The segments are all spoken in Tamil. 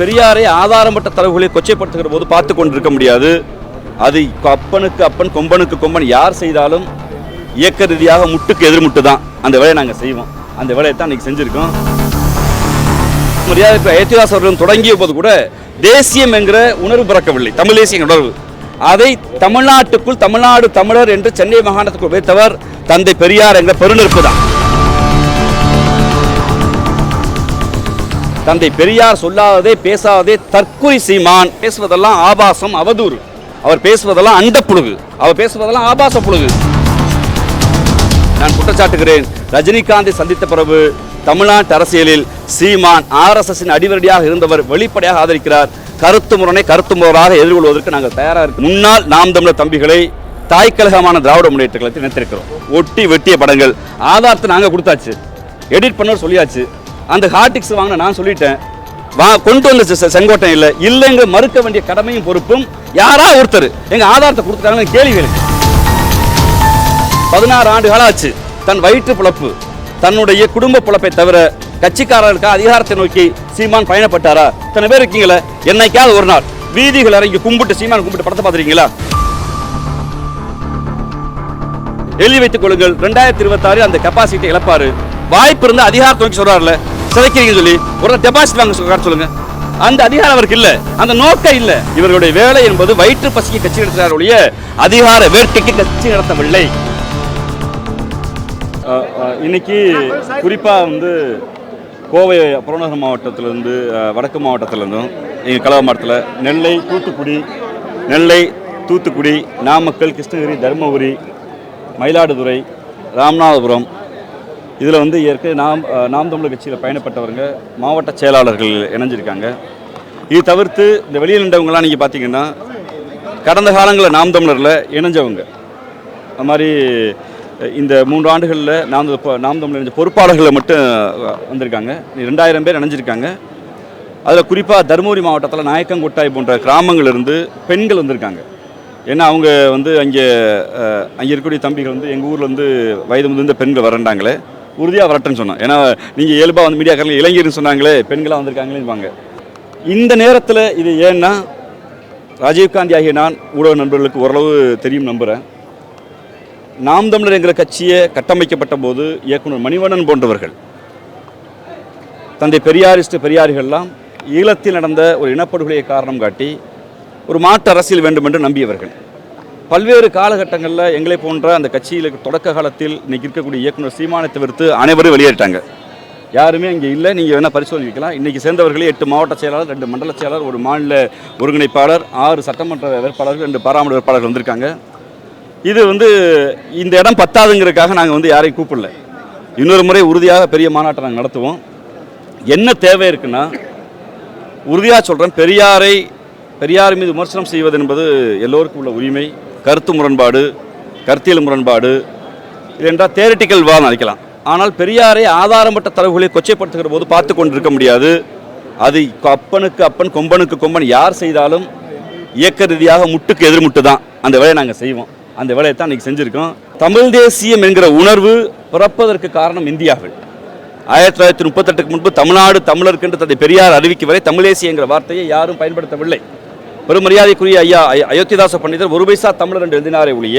பெரியாரை ஆதாரமற்ற தரவுகளை கொச்சைப்படுத்துகிற போது பார்த்து கொண்டிருக்க முடியாது. அது அப்பனுக்கு அப்பன் கொம்பனுக்கு கொம்பன் யார் செய்தாலும் இயக்க ரீதியாக முட்டுக்கு எதிர்முட்டு தான். அந்த வேலையை நாங்கள் செய்வோம். அந்த வேலையை தான் இன்னைக்கு செஞ்சுருக்கோம். மரியாதை ஏத்திதாஸ் அவர்களும் தொடங்கிய போது கூட தேசியம் என்கிற உணர்வு பிறக்கவில்லை. தமிழ் தேசிய உணர்வு. அதை தமிழ்நாட்டுக்குள் தமிழ்நாடு தமிழர் என்று சென்னை மாகாணத்துக்குள் வைத்தவர் தந்தை பெரியார் என்கிற பெருநெருப்பு தான். தந்தை பெரியார் சொல்லாததே பேசாததே தற்கொலை சீமான் பேசுவதெல்லாம் ஆபாசம் அவதூறு. அவர் பேசுவதெல்லாம் அண்ட புழுகு அவர் பேசுவதெல்லாம் ஆபாச புழுகு நான் குற்றச்சாட்டுகிறேன். ரஜினிகாந்தை சந்தித்த பிறகு தமிழ்நாட்டு அரசியலில் சீமான் ஆர்எஸ்எஸ்ஸின் அடிவரடியாக இருந்தவர் வெளிப்படையாக ஆதரிக்கிறார். கருத்து முரணை கருத்து முரணாக எதிர்கொள்வதற்கு நாங்கள் தயாராக இருக்கோம். முன்னாள் நாம் தமிழர் தம்பிகளை தாய்க்கழகமான திராவிட முன்னேற்ற கழகத்தில் நினைத்திருக்கிறோம் ஒட்டி வெட்டிய படங்கள். ஆதாரத்தை நாங்கள் கொடுத்தாச்சு. எடிட் பண்ணவர் சொல்லியாச்சு. அந்த ஹார்டிக்ஸ் வாங்கின நான் சொல்லிட்டேன். வா கொண்டு வந்த செங்கோட்டை இல்லை. இல்லைங்க மறுக்க வேண்டிய கடமையும் பொறுப்பும் யாரா ஒருத்தர்? எங்க ஆதாரத்தை கொடுத்துட்டாங்க கேள்வி இருக்கு. பதினாறு ஆண்டுகள் ஆச்சு. தன் வயிற்று பிழப்பு. தன்னுடைய குடும்ப பிழப்பை தவிர கட்சிக்காரர்களுக்கு அதிகாரத்தை நோக்கி சீமான் பயணப்பட்டாரா? இத்தனை பேர் இருக்கீங்களே? என்னைக்காவது ஒரு நாள். வீதிகள் இறங்கி கும்பிட்டு சீமான் கும்பிட்டு படத்தை பார்த்துருக்கீங்களா? எழுதி வைத்துக் கொள்ளுங்கள். ரெண்டாயிரத்தி இருபத்தாறு அந்த கெப்பாசிட்டி இழப்பாரு. வாய்ப்பு இருந்தால் அதிகாரத்தை நோக்கி சொல்றாருல சிதைக்கிறீங்கன்னு சொல்லி ஒரு டெபாசிட் வாங்க சொல்ல சொல்லுங்க. அந்த அதிகாரம் அவருக்கு இல்ல. அந்த நோக்கம் இல்ல. இவர்களுடைய வேலை என்பது வயிற்று பசிக்கு கட்சி நடத்துகிறார் ஒழிய அதிகார வேட்கைக்கு கட்சி நடத்தவில்லை. இன்னைக்கு குறிப்பா வந்து கோவை புறநகர் மாவட்டத்திலிருந்து வடக்கு மாவட்டத்திலிருந்தும் எங்கள் கலவ மாவட்டத்தில் நெல்லை தூத்துக்குடி நெல்லை தூத்துக்குடி நாமக்கல் கிருஷ்ணகிரி தருமபுரி மயிலாடுதுறை ராமநாதபுரம் இதில் வந்து ஏற்கனவே நாம் நாம் தமிழர் கட்சியில் பயணப்பட்டவங்க மாவட்ட செயலாளர்கள் இணைஞ்சிருக்காங்க. இது தவிர்த்து இந்த வெளியில் நின்றவங்களாம் நீங்கள் பார்த்தீங்கன்னா கடந்த காலங்களில் நாம் தமிழரில் இணைஞ்சவங்க. அது மாதிரி இந்த மூன்று ஆண்டுகளில் நாம் இப்போ- நாம் தமிழர் இணைஞ்ச பொறுப்பாளர்களை மட்டும் வந்திருக்காங்க. ரெண்டாயிரம் பேர் இணைஞ்சிருக்காங்க. அதில் குறிப்பாக தருமபுரி மாவட்டத்தில் நாயக்கங்கொட்டாய் போன்ற கிராமங்கள்லேருந்து பெண்கள் வந்திருக்காங்க. ஏன்னா அவங்க வந்து அங்கே அங்கே இருக்கக்கூடிய தம்பிகள் வந்து எங்கள் ஊரில் வந்து வயது முதிர்ந்த பெண்கள் வரண்டாங்களே உறுதியாக வரட்டுன்னு சொன்னோம் ஏன்னா நீங்கள் இயல்பாக வந்து மீடியாக்காரங்க இளைஞர்னு சொன்னாங்களே பெண்களாக வந்திருக்காங்களேன்னு இந்த நேரத்தில் இது ஏன்னா ராஜீவ்காந்தி ஆகிய நான் ஊடக நண்பர்களுக்கு ஓரளவு தெரியும் நம்புகிறேன் நாம் தமிழர் என்கிற கட்சியை கட்டமைக்கப்பட்ட போது இயக்குனர் மணிவண்ணன் போன்றவர்கள் தந்தை பெரியாரிஸ்ட் பெரியாரிகள்லாம் ஈழத்தில் நடந்த ஒரு இனப்படுகொலையை காரணம் காட்டி ஒரு மாற்று அரசியல் வேண்டும் என்று நம்பியவர்கள். பல்வேறு காலகட்டங்களில் எங்களை போன்ற அந்த கட்சியில் தொடக்க காலத்தில் இன்றைக்கி இருக்கக்கூடிய இயக்குனர் சீமானை தவிர்த்து அனைவரும் வெளியேறிட்டாங்க. யாருமே இங்கே இல்லை நீங்கள் வேணால் பரிசோதிக்கலாம். இன்றைக்கி சேர்ந்தவர்களே எட்டு மாவட்ட செயலாளர் ரெண்டு மண்டல செயலாளர் ஒரு மாநில ஒருங்கிணைப்பாளர் ஆறு சட்டமன்ற வேட்பாளர்கள் ரெண்டு பாராளுமன்ற வேட்பாளர்கள் வந்திருக்காங்க. இது வந்து இந்த இடம் பத்தாதுங்கிறதுக்காக நாங்கள் வந்து யாரையும் கூப்பிடல. இன்னொரு முறை உறுதியாக பெரிய மாநாட்டை நாங்கள் நடத்துவோம். என்ன தேவை இருக்குன்னா உறுதியாக சொல்கிறேன் பெரியாரை பெரியார் மீது விமர்சனம் செய்வது என்பது எல்லோருக்கும் உள்ள உரிமை. கருத்து முரண்பாடு கருத்தியல் முரண்பாடு இது என்றால் தேரட்டிக்கல் வாதம் அளிக்கலாம் ஆனால் பெரியாரை ஆதாரமற்ற தரவுகளை கொச்சைப்படுத்துகிற போது பார்த்து கொண்டிருக்க முடியாது. அது அப்பனுக்கு அப்பன் கொம்பனுக்கு கொம்பன் யார் செய்தாலும் இயக்க ரீதியாக முட்டுக்கு எதிர்முட்டு தான். அந்த வேலையை நாங்கள் செய்வோம். அந்த வேலையை தான் இன்னைக்கு செஞ்சுருக்கோம். தமிழ் தேசியம் என்கிற உணர்வு பிறப்பதற்கு காரணம் இந்தியாவில். ஆயிரத்தி தொள்ளாயிரத்தி முப்பத்தெட்டுக்கு முன்பு தமிழ்நாடு தமிழருக்கு தந்தை பெரியார் அறிவிக்கும் வரை தமிழேசி வார்த்தையை யாரும் பயன்படுத்தவில்லை. பெரும் மரியாதைக்குரிய ஐயா அயோத்திதாச பண்டிதர் ஒரு பைசா தமிழர் என்று எழுதினாரே ஒழிய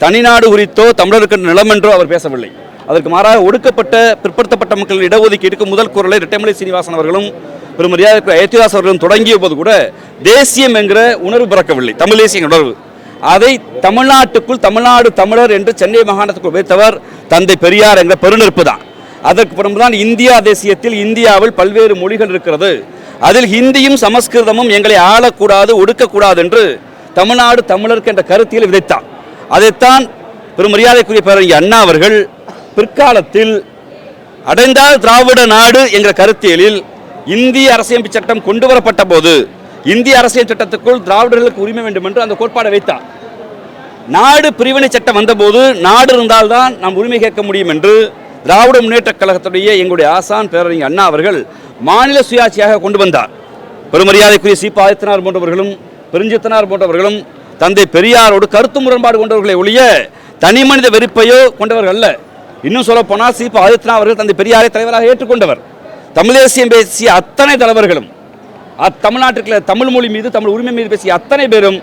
தனிநாடு குறித்தோ தமிழருக்கு நிலம் என்றோ அவர் பேசவில்லை. அதற்கு மாறாக ஒடுக்கப்பட்ட பிற்படுத்தப்பட்ட மக்களின் இடஒதுக்கீடுக்கு முதல் குரலை ரெட்டைமலை சீனிவாசன் அவர்களும் பெரும் மரியாதைக்குரிய அயோத்திதாஸ் அவர்களும் தொடங்கிய போது கூட தேசியம் என்கிற உணர்வு பிறக்கவில்லை. தமிழ் தேசிய உணர்வு. அதை தமிழ்நாட்டுக்குள் தமிழ்நாடு தமிழர் என்று சென்னை மாகாணத்துக்குள் வைத்தவர் தந்தை பெரியார் என்ற பெருநெருப்பு தான். அதற்கு பிறகுதான் இந்தியா தேசியத்தில் இந்தியாவில் பல்வேறு மொழிகள் இருக்கிறது. அதில் ஹிந்தியும் சமஸ்கிருதமும் எங்களை ஆளக்கூடாது ஒடுக்கக்கூடாது என்று தமிழ்நாடு தமிழருக்கு என்ற கருத்தியில் விதைத்தார் அதைத்தான் பெரும் மரியாதைக்குரிய பேரறிஞர் அண்ணா அவர்கள் பிற்காலத்தில் அடைந்தால் திராவிட நாடு என்ற கருத்தியலில் இந்திய அரசியமைப்பு சட்டம் கொண்டு வரப்பட்ட போது இந்திய அரசியல் சட்டத்துக்குள் திராவிடர்களுக்கு உரிமை வேண்டும் என்று அந்த கோட்பாடை வைத்தார். நாடு பிரிவினை சட்டம் வந்தபோது நாடு இருந்தால்தான் நாம் உரிமை கேட்க முடியும் என்று திராவிட முன்னேற்றக் கழகத்துடைய எங்களுடைய ஆசான் பேரறிஞர் அண்ணா அவர்கள் மாநில சுயாட்சியாக கொண்டு வந்தார். பெருமரியாதைக்குரிய சீப்பா ஆதித்தனார் போன்றவர்களும் பெருஞ்சித்தனார் போன்றவர்களும் தந்தை பெரியாரோடு கருத்து முரண்பாடு கொண்டவர்களை ஒழிய தனி மனித வெறுப்பையோ கொண்டவர்கள் அல்ல. இன்னும் சொல்ல போனால் சீபா ஆதித்தனார் அவர்கள் தந்தை பெரியாரை தலைவராக ஏற்றுக்கொண்டவர். தமிழ் தேசியம் பேசிய அத்தனை தலைவர்களும் அத்தமிழ்நாட்டில் தமிழ் மொழி மீது தமிழ் உரிமை மீது பேசிய அத்தனை பேரும்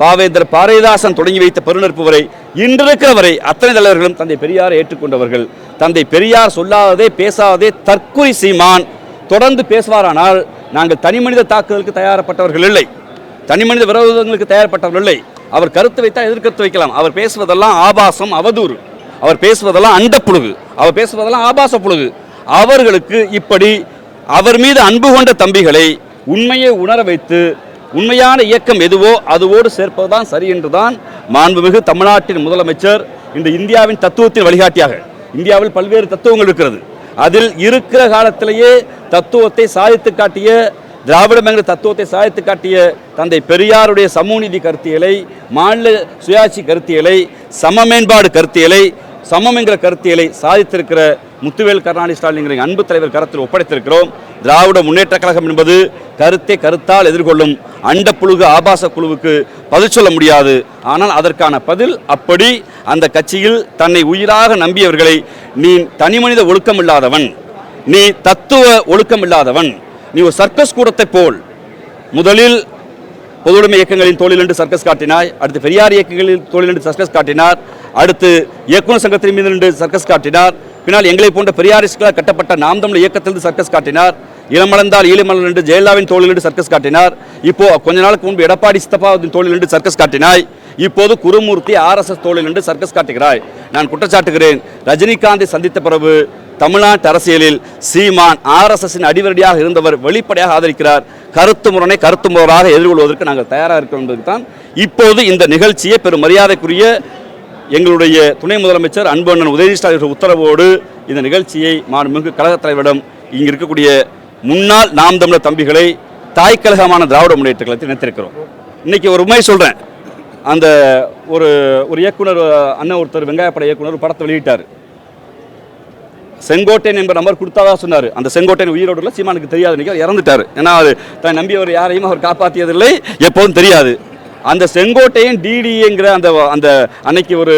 பாவேந்தர் பாரதிதாசன் தொடங்கி வைத்த பெருநெருப்பு வரை இன்றிருக்கிற வரை அத்தனை தலைவர்களும் தந்தை பெரியாரை ஏற்றுக்கொண்டவர்கள். தந்தை பெரியார் சொல்லாததே பேசாததே தற்கொலை சீமான். தொடர்ந்து பேசுவாரானால் நாங்கள் தனிமனித தாக்குதலுக்கு தயாரப்பட்டவர்கள் இல்லை. தனிமனித விரோதங்களுக்கு தயாரப்பட்டவர்கள் இல்லை. அவர் கருத்து வைத்தால் எதிர்கருத்து வைக்கலாம். அவர் பேசுவதெல்லாம் ஆபாசம் அவதூறு. அவர் பேசுவதெல்லாம் அண்டப்புழுகு. அவர் பேசுவதெல்லாம் ஆபாச புழுகு அவர்களுக்கு இப்படி அவர் மீது அன்பு கொண்ட தம்பிகளை உண்மையை உணர வைத்து உண்மையான இயக்கம் எதுவோ அதுவோடு சேர்ப்பதுதான் சரி என்றுதான் மாண்புமிகு தமிழ்நாட்டின் முதலமைச்சர் இந்த இந்தியாவின் தத்துவத்தின் வழிகாட்டியாக. இந்தியாவில் பல்வேறு தத்துவங்கள் இருக்கிறது. அதில் இருக்கிற காலத்திலேயே தத்துவத்தை சாதித்து காட்டிய திராவிடம் என்கிற தத்துவத்தை சாதித்து காட்டிய தந்தை பெரியாருடைய சமூகநீதி கருத்தியலை மாநில சுயாட்சி கருத்தியலை சமமேன்பாடு கருத்தியலை சமம் என்கிற கருத்தியலை சாதித்திருக்கிற முத்துவேல் கருணாநிதி ஸ்டாலின் அன்பு தலைவர் கருத்தில் ஒப்படைத்திருக்கிறோம். திராவிட முன்னேற்ற கழகம் என்பது கருத்தை கருத்தால் எதிர்கொள்ளும் அண்டப்புழுகு ஆபாச குழுவுக்கு பதில் சொல்ல முடியாது. ஆனால் அதற்கான பதில் அப்படி அந்த கட்சியில் தன்னை உயிராக நம்பியவர்களை நீ தனிமனித ஒழுக்கம் இல்லாதவன் நீ தத்துவ ஒழுக்கம் இல்லாதவன் நீ ஒரு சர்க்கஸ் கூடத்தை போல் முதலில் பொதுவுடைமை இயக்கங்களின் தோழில் என்று சர்க்கஸ் காட்டினாய் அடுத்து பெரியார் இயக்கங்களின் தோழில் என்று சர்க்கஸ் காட்டினார் அடுத்து இயக்குநர் சங்கத்தின் மீது நின்று சர்க்கஸ் காட்டினார். பின்னால் எங்களை போன்ற பெரியாரிஸ்களால் கட்டப்பட்ட நாம் தமிழ் இயக்கத்திலிருந்து சர்க்கஸ் காட்டினார். இளமலர்ந்தால் ஈழமலர் நின்று ஜெயலலிதாவின் தோழில் நின்று சர்க்கஸ் காட்டினார். இப்போ கொஞ்ச நாளுக்கு முன்பு எடப்பாடி சித்தப்பாவின் தோழில் நின்று சர்க்கஸ் காட்டினாய். இப்போது குருமூர்த்தி ஆர்எஸ்எஸ் தோளில் நின்று சர்க்கஸ் காட்டுகிறாய். நான் குற்றச்சாட்டுகிறேன். ரஜினிகாந்தை சந்தித்த பிறகு தமிழ்நாட்டு அரசியலில் சீமான் ஆர்எஸ்எஸ்ஸின் அடிவரடியாக இருந்தவர் வெளிப்படையாக ஆதரிக்கிறார். கருத்து முரணை கருத்து முரணாக எதிர்கொள்வதற்கு நாங்கள் தயாராக இருக்கிறோம் என்பதுதான். இப்போது இந்த நிகழ்ச்சியை பெரும் மரியாதைக்குரிய எங்களுடைய துணை முதலமைச்சர் அன்பண்ணன் உதயநிதி ஸ்டாலின் உத்தரவோடு இந்த நிகழ்ச்சியை மாண்புமிகு கழகத் தலைவரிடம் இங்கு இருக்கக்கூடிய முன்னாள் நாம் தமிழர் தம்பிகளை தாய் கழகமான திராவிட முன்னேற்ற கழகத்தை இணைத்திருக்கிறோம். இன்னைக்கு ஒரு உண்மை சொல்கிறேன் அந்த ஒரு ஒரு இயக்குனர் அண்ணன் ஒருத்தர் வெங்காயப்பட இயக்குனர் படத்தை வெளியிட்டார். செங்கோட்டையன் என்ற நம்பர் கொடுத்தாதா சொன்னார். அந்த செங்கோட்டையன் உயிரோடு இல்லை சீமானுக்கு தெரியாது இன்னைக்கு இறந்துட்டார். ஏன்னா அது தான் நம்பியவர் யாரையும் அவர் காப்பாற்றியதில்லை எப்போதும் தெரியாது. அந்த செங்கோட்டையும் டிடிங்கிற அந்த அந்த அன்னைக்கு ஒரு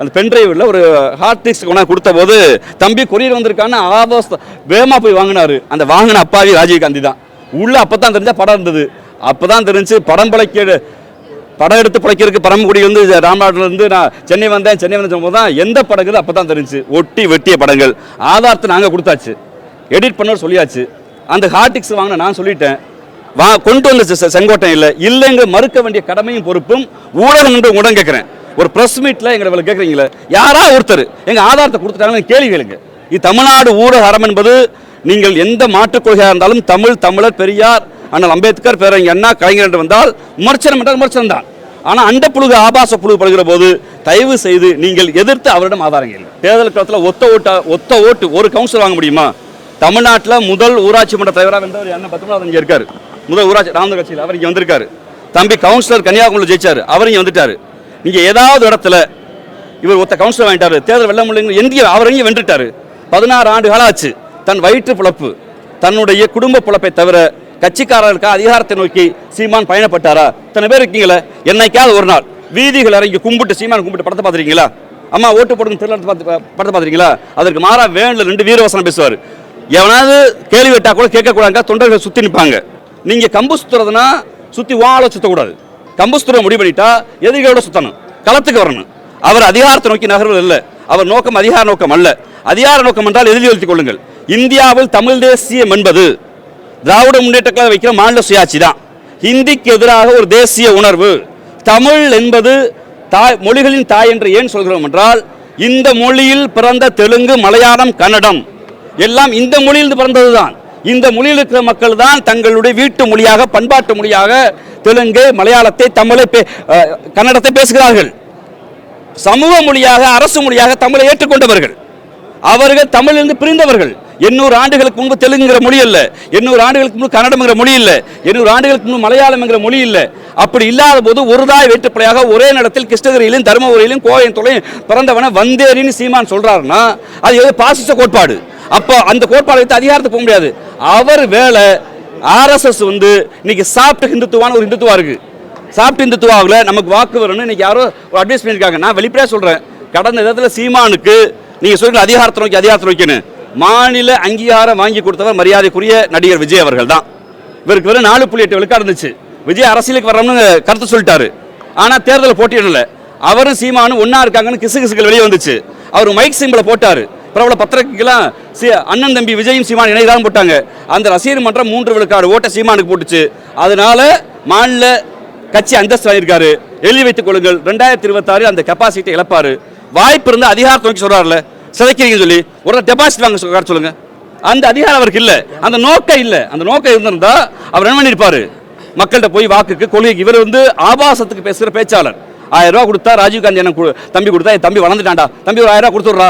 அந்த பென்ட்ரைவில் ஒரு ஹார்ட் டிஸ்க் கொண்டாந்து கொடுத்த போது தம்பி கொரியர் வந்திருக்கான்னு ஆபாஸ் வேகமாக போய் வாங்கினாரு. அந்த வாங்கின அப்பாவி ராஜீவ் காந்தி தான். உள்ளே அப்போ தான் தெரிஞ்சால் படம் இருந்தது. அப்போ தான் தெரிஞ்சு படம் பழைக்க படம் எடுத்து பிழைக்கிறதுக்கு பரமக்குடி வந்து ராம்நாட்டில் நான் சென்னை வந்தேன். சென்னை வந்த போது தான் எந்த படங்கிறது அப்போ தான் தெரிஞ்சு. ஒட்டி வெட்டிய படங்கள். ஆதாரத்தை நாங்கள் கொடுத்தாச்சு. எடிட் பண்ணவர் சொல்லியாச்சு. அந்த ஹார்டிக்ஸ் வாங்கின நான் சொல்லிட்டேன். வா கொண்டு வந்த செ- செங்கோட்டையன் இல்லை. இல்லைங்க மறுக்க வேண்டிய கடமையும் பொறுப்பும் ஊடகம் என்று உடன் கேட்குறேன் ஒரு ப்ரெஸ் மீட்டில் எங்களை கேட்குறீங்களே யாரா ஒருத்தர்? எங்கள் ஆதாரத்தை கொடுத்துட்டாங்கன்னு கேள்வி கேளுங்க. இது தமிழ்நாடு ஊடக அறம் என்பது நீங்கள் எந்த மாற்றுக் கொள்கையாக இருந்தாலும் தமிழ் தமிழர் பெரியார் அண்ணல் அம்பேத்கர் பேரறிஞர் அண்ணா கலைஞர் என்று வந்தால் விமர்சனம் என்றால் விமர்சனம் தான். ஆனால் அந்த புழுகு ஆபாச புழுகு படுகிற போது தயவு செய்து நீங்கள் எதிர்த்து அவரிடம் ஆதாரங்கள் தேர்தல் காலத்தில் ஒத்த ஓட்டா ஒத்த ஓட்டு ஒரு கவுன்சில் வாங்க முடியுமா? தமிழ்நாட்டில் முதல் ஊராட்சி மன்ற தலைவராக இருந்தவர் என்ன பத்மநாதன் இங்கே இருக்காரு. முதல் ஊராட்சி ராமத கட்சியில் அவர் இங்கே வந்திருக்காரு. தம்பி கவுன்சிலர் கன்னியாகுமரியில் ஜெயிச்சார். அவர் இங்கே வந்துட்டார். நீங்கள் ஏதாவது இடத்துல இவர் ஒத்த கவுன்சிலர் வாங்கிட்டாரு. தேர்தல் வெல்ல முடியுங்க இந்திய அவர் இங்கே பதினாறு ஆண்டு காலம் ஆச்சு. தன் வயிற்று பிழப்பு தன்னுடைய குடும்ப பிழப்பை தவிர கட்சிக்காரர்களுக்கு அதிகாரத்தை நோக்கி சீமான் பயணப்பட்டாரா? இத்தனை பேர் இருக்கீங்களே? என்னைக்காவது ஒரு நாள் வீதிகள் இறங்கி கும்பிட்டு சீமான் கும்பிட்டு படத்தை பார்த்துருக்கீங்களா? அம்மா ஓட்டு போடுங்க திருவிழா பார்த்து படத்தை பார்த்துருக்கீங்களா? அதற்கு மாறா வேனில் ரெண்டு வீரவசனம் பேசுவார். எவனாவது கேள்வி கேட்டா கூட கேட்கக்கூடாங்க தொண்டர்கள் சுற்றி நிற்பாங்க நீங்கள் கம்பு சுற்றுறதுனா சுற்றி வாழ சுற்றக்கூடாது கம்பு சுற்றுற முடிவு பண்ணிட்டா எதிரிகளோட சுற்றணும் களத்துக்கு வரணும். அவர் அதிகாரத்தை நோக்கி நகர்வது இல்லை அவர் நோக்கம் அதிகார நோக்கம் அல்ல. அதிகார நோக்கம் என்றால் எழுதி கொள்ளுங்கள். இந்தியாவில் தமிழ் தேசியம் என்பது திராவிட முன்னேற்ற வைக்கிற மாநில சுயாட்சி தான். ஹிந்திக்கு எதிராக ஒரு தேசிய உணர்வு. தமிழ் என்பது தாய் மொழிகளின் தாய் என்று ஏன் சொல்கிறோம் என்றால் இந்த மொழியில் பிறந்த தெலுங்கு மலையாளம் கன்னடம் எல்லாம் இந்த மொழியில் பிறந்தது தான் இந்த மொழியில் இருக்கிற மக்கள் தான் தங்களுடைய வீட்டு மொழியாக பண்பாட்டு மொழியாக தெலுங்கு மலையாளத்தை தமிழை பே- கன்னடத்தை பேசுகிறார்கள். சமூக மொழியாக அரசு மொழியாக தமிழை ஏற்றுக்கொண்டவர்கள். அவர்கள் தமிழிலிருந்து பிரிந்தவர்கள். எண்ணூறு ஆண்டுகளுக்கு முன்பு தெலுங்குங்கிற மொழி இல்லை. எண்ணூறு ஆண்டுகளுக்கு முன்பு கன்னடம்ங்கிற மொழி இல்லை. எண்ணூறு ஆண்டுகளுக்கு முன்பு மலையாளம்ங்கிற மொழி இல்லை. அப்படி இல்லாத போது ஒரு தாய் வேற்றுப்படையாக ஒரே நேரத்தில் கிருஷ்ணகிரியிலும் தருமபுரியிலும் கோயம்புத்தூரையும் பிறந்தவன வந்தேரின்னு சீமான் சொல்கிறாருன்னா அது ஏதோ பாசிச கோட்பாடு. அப்போ அந்த கோட்பாடு வைத்து அதிகாரத்துக்கு போக முடியாது. அவர் வேலை ஆர்எஸ்எஸ் வந்து இன்னைக்கு சாப்பிட்டு ஹிந்துத்துவான ஒரு ஹிந்துத்துவா இருக்கு. சாப்பிட்டு இந்துத்துவாவில் நமக்கு வாக்கு வரும்னு இன்னைக்கு யாரோ ஒரு அட்வைஸ் பண்ணியிருக்காங்க. நான் வெளிப்படையாக சொல்கிறேன் கடந்த விதத்தில் சீமானுக்கு நீங்கள் சொல்கிற அதிகாரத்தை நோக்கி அதிகாரத்தை நோக்கின்னு. மாநில அங்கீகாரம் வாங்கி கொடுத்தவர் மரியாதைக்குரிய நடிகர் விஜய் அவர்கள் தான். இவருக்கு வெறும் நாலு புள்ளி எட்டு விழுக்காடு இருந்துச்சு. விஜய் அரசியலுக்கு வரணும்னு கருத்து சொல்லிட்டாரு. ஆனால் தேர்தலில் போட்டியிடல. அவரும் சீமானும் ஒன்றா இருக்காங்கன்னு கிசு கிசுகள் வெளியே வந்துச்சு. அவர் மைக் சிம்பிளை போட்டார். பிரபல பத்திரிகைக்கெல்லாம் சி அண்ணன் தம்பி விஜயும் சீமான் இணையதான் போட்டாங்க. அந்த ரசிகர் மன்றம் மூன்று விழுக்காடு ஓட்ட சீமானுக்கு போட்டுச்சு. அதனால மாநில கட்சி அந்தஸ்து வாங்கியிருக்காரு. எழுதி வைத்துக் கொள்ளுங்கள். ரெண்டாயிரத்தி இருபத்தாறு அந்த கெப்பாசிட்டி இழப்பாரு. வாய்ப்பு இருந்து அதிகாரத்தை நோக்கி சொல்றாருல. சிதைக்கிறீங்கன்னு சொல்லி. ஒரு டெபாசிட் வாங்க சொல்ல சொல்லுங்க. அந்த அதிகாரம் அவருக்கு இல்லை. அந்த நோக்கம் இல்லை. அந்த நோக்கம் இருந்திருந்தா அவர் என்ன பண்ணியிருப்பாரு மக்கள்கிட்ட போய் வாக்குக்கு கொள்கைக்கு இவர் வந்து ஆபாசத்துக்கு பேசுகிற பேச்சாளர். ஆயிரம் ரூபா கொடுத்தா ராஜீவ் காந்தி எனக்கு தம்பி கொடுத்தா என் தம்பி வளர்ந்துட்டான்டா. தம்பி ஒரு ஆயிரம் ரூபா கொடுத்துட்றா.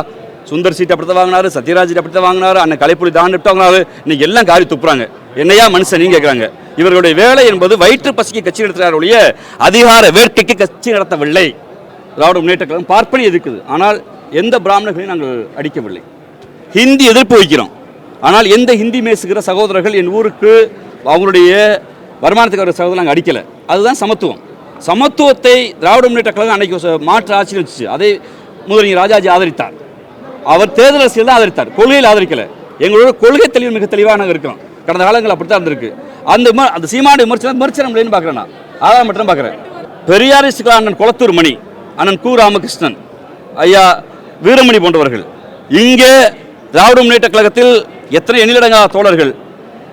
சுந்தர் சீட் அப்படித்தான் வாங்கினாரு சத்யராஜ் அப்படித்தான் வாங்கினாரு அண்ணன் கலைப்புலி தான் வாங்கினாரு. இன்னைக்கு எல்லாம் காரி துப்புறாங்க. என்னையா மனுஷன் நீங்க கேட்குறாங்க இவர்களுடைய வேலை என்பது வயிற்று பசிக்கு கட்சி நடத்துகிறார் ஒழிய அதிகார வேட்கைக்கு கட்சி நடத்தவில்லை. திராவிட முன்னேற்ற கழகம் பார்ப்பனி எதிர்க்குது. ஆனால் எந்த பிராமணர்களையும் நாங்கள் அடிக்கவில்லை. ஹிந்தி எதிர்ப்பு வைக்கிறோம் ஆனால் எந்த ஹிந்தி மேசுகிற சகோதரர்கள் என் ஊருக்கு அவங்களுடைய வருமானத்துக்கு வர சகோதரர் நாங்கள் அடிக்கலை. அதுதான் சமத்துவம். சமத்துவத்தை திராவிட முன்னேற்ற கழகம் அன்னைக்கு மாற்று ஆட்சி வச்சு அதை முதலமைச்சர் ராஜாஜி ஆதரித்தார். அவர் தேர்தல் அரசியல் தான் ஆதரித்தார். கொள்கையில் ஆதரிக்கல. எங்களோட கொள்கை தெளிவு மிக தெளிவாக நாங்கள் இருக்கிறோம். கடந்த காலங்கள் அப்படித்தான் இருந்திருக்கு. அந்த அந்த சீமான விமர்சனம் விமர்சனம் இல்லைன்னு பார்க்குறேன் நான். அதான் மட்டும் பார்க்குறேன். பெரியாரிஸ்டுக்கு அண்ணன் குளத்தூர் மணி அண்ணன் கு ராமகிருஷ்ணன் ஐயா வீரமணி போன்றவர்கள். இங்கே திராவிட முன்னேற்ற கழகத்தில் எத்தனை எண்ணிலடங்கா தோழர்கள்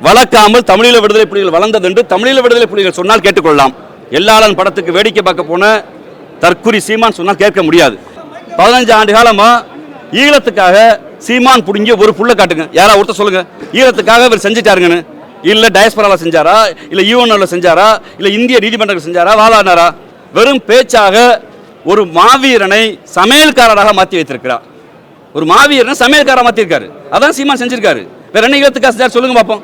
வளர்க்காமல் தமிழீழ விடுதலை புலிகள் வளர்ந்தது என்று தமிழீழ விடுதலை புலிகள் சொன்னால் கேட்டுக்கொள்ளலாம். எல்லாளன் படத்துக்கு வேடிக்கை பார்க்க போன தற்குறி சீமான் சொன்னால் கேட்க முடியாது. பதினஞ்சு ஆண்டு காலமாக ஈழத்துக்காக சீமான் பிடுங்கி ஒரு புள்ள காட்டுங்க. யாரா ஒருத்தர் சொல்லுங்க. ஈழத்துக்காக இவர் செஞ்சுட்டாருங்கன்னு. இல்லை டயஸ்பரால செஞ்சாரா? இல்லை யூஎன்ல செஞ்சாரா? இல்லை இந்திய நீதிமன்றங்கள் செஞ்சாரா? வாழானாரா வெறும் பேச்சாக ஒரு மாவீரனை சமையல்காரராக மாற்றி வைத்திருக்கிறார் ஒரு மாவீரனை சமையல்காரராக மாற்றிருக்காரு அதான் சீமான் செஞ்சிருக்காரு. வேற என்ன ஈழத்துக்காக செஞ்சார் சொல்லுங்க பார்ப்போம்